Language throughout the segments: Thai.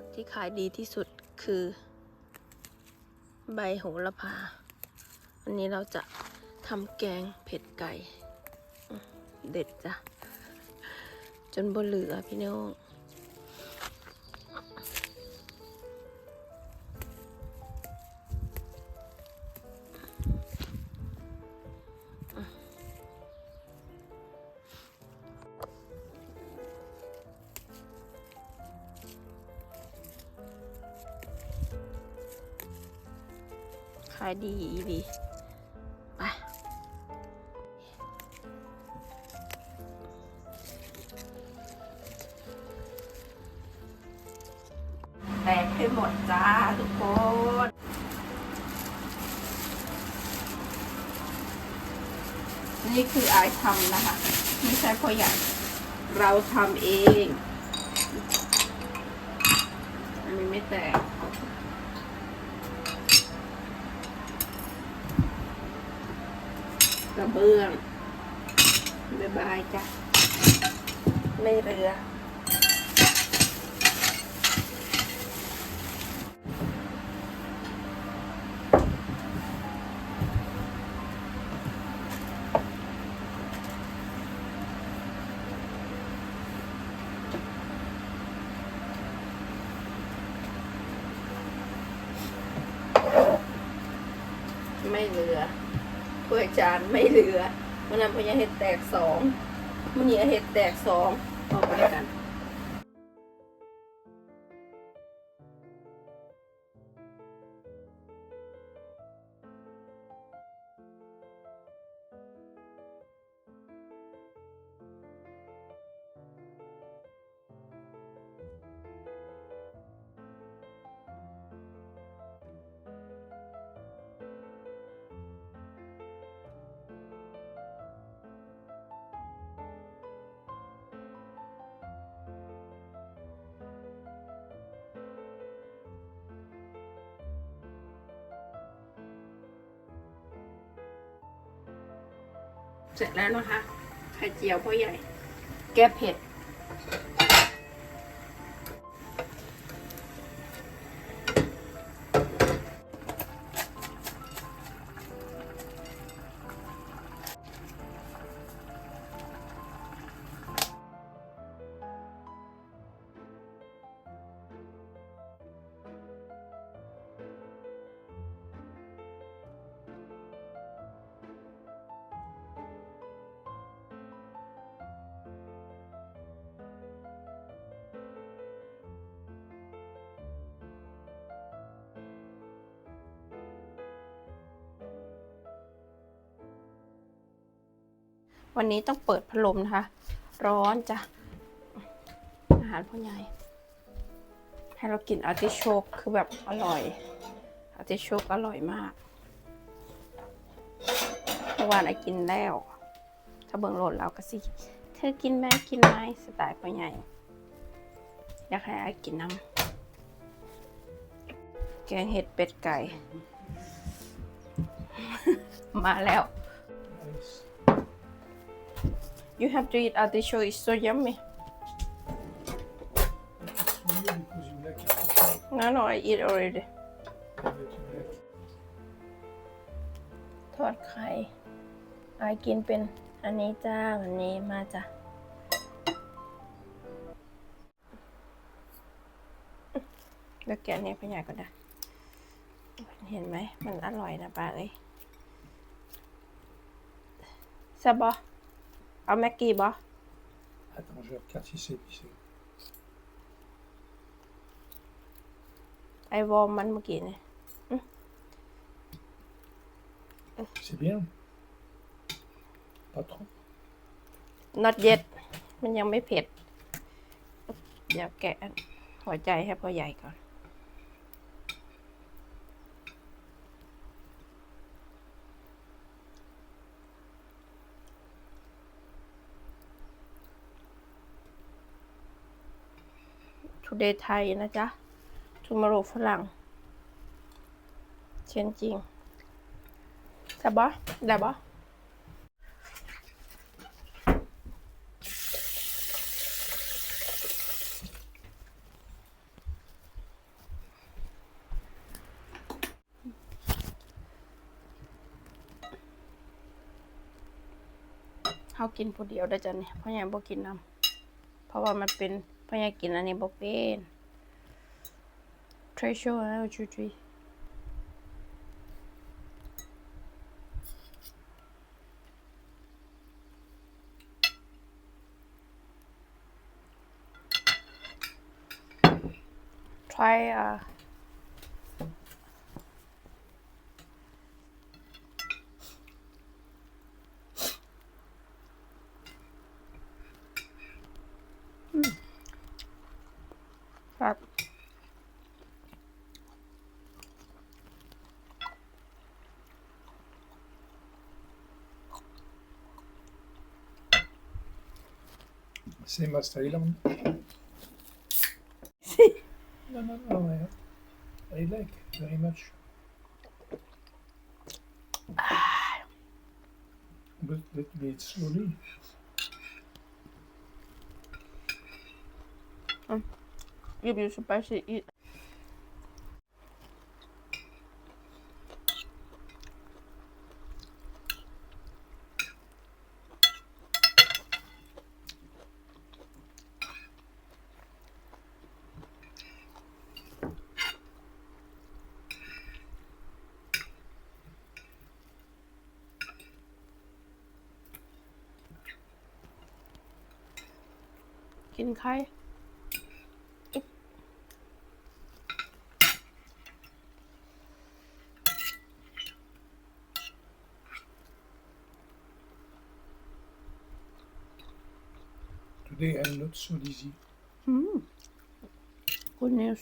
ผักที่ขายดีที่สุดคือ ใบโหระพา อันนี้เราจะทำแกงเผ็ดไก่ เด็ดจ้ะ จนบนเหลือพี่น้องายดีดีไปแตกให้หมดจ้าทุกคนนี่คืออายทำนะคะ ไม่ใช่พ่อใหญ่ เราทำเอง อันนี้ไม่แตก กระเบื้อง บ๊ายบายจ้ะ ไม่เรือ ไม่เหลือถ้วยจาน ไม่เหลือมันนำพญาเห็ดแตกสองมันเหนียเห็ดแตกสองออกไปด้วยกัน เสร็จแล้วนะคะ ไข่เจียวพ่อใหญ่ แก้เผ็ด วันนี้ต้องเปิดพัดลมนะคะ ร้อนจ้ะ อาหารพ่อใหญ่ ให้เรากินอาร์ติโชกคือแบบอร่อยอาร์ติโชกอร่อยมากเมื่อวานไอกินแล้ว ถ้าเบิ่งโหลดเราก็สิ เธอกินไหมกินไหมสไตล์พ่อใหญ่ อยากให้ไอกินน้ำแกงเห็ดเป็ดไก่ มาแล้ว You have to eat artichoke. It's so yummy. No, no, I eat already. ทอดไข่ไอกินเป็นอันนี้จ้า อันนี้มาจ้ะ แล้วแกะเนี่ยพี่ใหญ่ก็ได้ เห็นไหม มันอร่อยนะป้าเอ้ยสบอ เอาแม็กกี้บ่ Attends, je regarde si c'est épicé. ไอวอร์มมันเมื่อกี้เนี่ย C'est bien. Pas trop. not yet มันยังไม่เผ็ด เดี๋ยวแกะหัวใจให้พ่อใหญ่ก่อน เดย์ไทยนะจ๊ะทูมาโรฝรั่งเช่นจริงแต่บอแต่บอเขากินผู้เดียวได้จ้ะเนี่ยเพราะหญ่บ่กินน้ำเพราะว่ามันเป็น พ่อใหญ่กินอันนี้บ่เป็น treasure แล้วจุจุย try uh Same as Thailand. No, no, no. I, I like very much. But let me eat slowly. give you spicy eat กินไข่ Today I'm not so dizzy. Mm. Good news.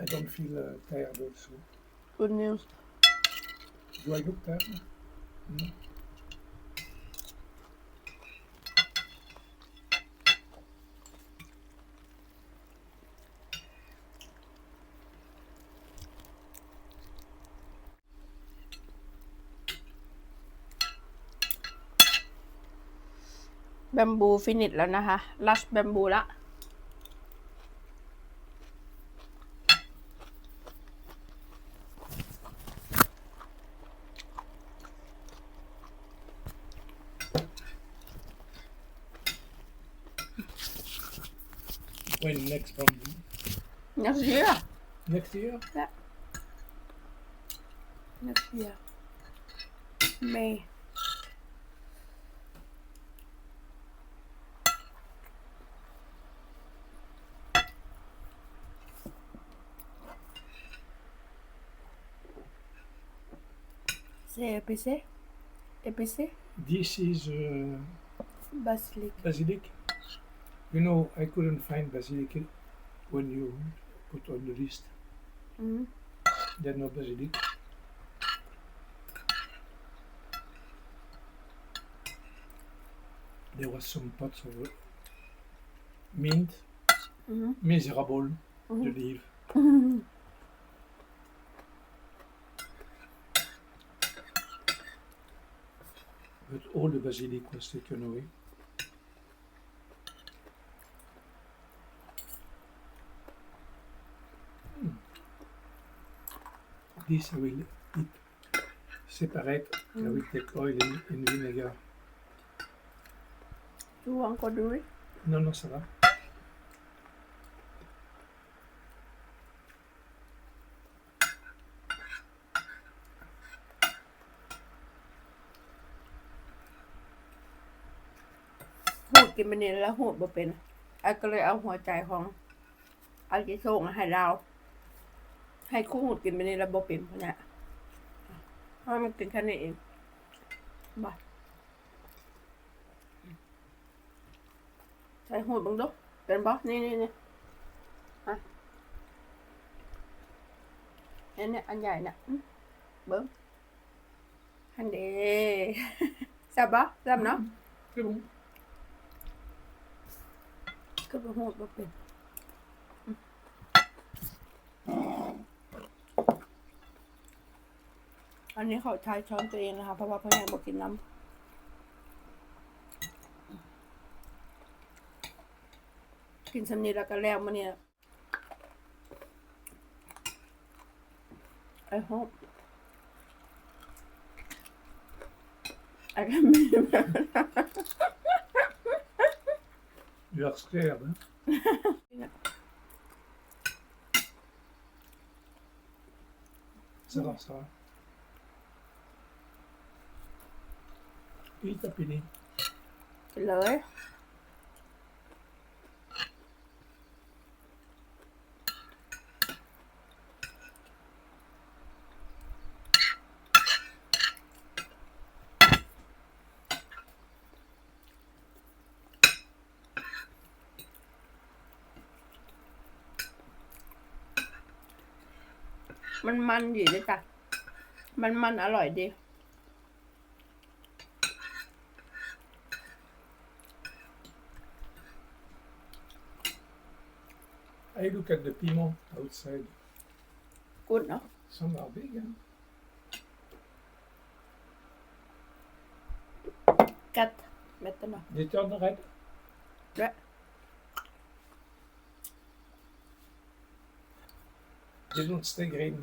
I don't feel uh, tired also. Good news. Do I look tired? No. แบมบูฟินิชแล้วนะคะ ลัชแบมบูละ When next one? next year Next year? next year May C'est épicé épicé This is uh, basilic basilic. You know, I couldn't find basilic when you put on the list. Mhm. There's no basilic. There was some pots of mint, miserable, the Mhm. leaf. But all the basilic was taken away. Hmm. This I will eat separate. I will take oil and, and vinegar. You want to do it? Non, non, ça va. หูดกินไปนี่แล้วหูดบ่เป็นไอ้ก็เลยเอาหัวใจของอาจิโซงให้เรา ให้คู่หูดกินไปนี่แล้วบ่เป็นเพราะเนี่ยเพราะมันกินแค่นี้เองบ่ใส่หูดบังดูเป็นบ่นี่นี่นี่อะอันเนี้ยอันใหญ่น่ะอื้อเบิ้งอันเดแซ่บบ่แซ่บ เนาะ C'est bon. ก็บ่ฮู้บ่เป็นอันนี้เขาใช้ช้อนตัวเองนะคะ เพราะว่าพ่อแม่บอกกินน้ำกินสำนีแล้วก็แล้วมาเนี่ยไอ้ฮอบ I can remember. You are scared, huh? Yeah. Ça va, ça va. Oui, t'as fini. เลยมันมันดีเลยจ้ะ มันมันอร่อยดี Hey, look at the piment outside. กุดเนาะ Some are big, huh? กัดเม็ดเนาะ They turn red. และ They don't stay green.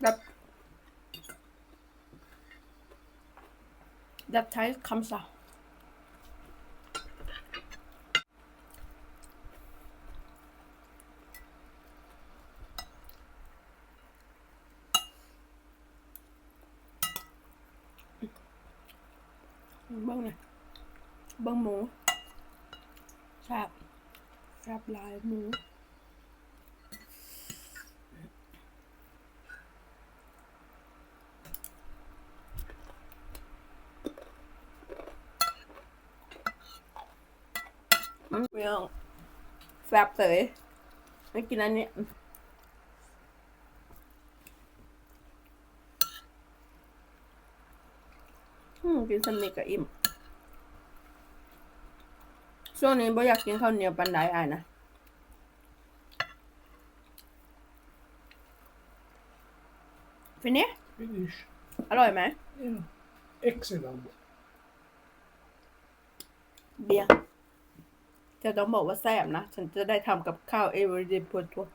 that that taste comes out เบิ้งเลยเบิ้งหมูแซ่บแซ่บหลายหมู อืม ไม่เอาแซ่บเสยไม่กินอันนี้อืมกินสมิกกับอิ่ม ช่วงนี้บ่อยากกินข้าวเหนียวปันไดอายนะฟินนี้ Finish. อร่อยไหม Yeah. Excellent. เบียร์ จะต้องบอกว่าแซ่บนะ ฉันจะได้ทำกับข้าว everyday พวทัว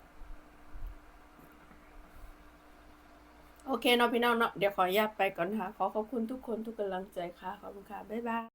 โอเคเนาะพี่น้องเนาะเดี๋ยวขออนุญาตไปก่อนค่ะ ขอขอบคุณทุกคนทุกกำลังใจค่ะ ขอบคุณค่ะ บ๊ายบาย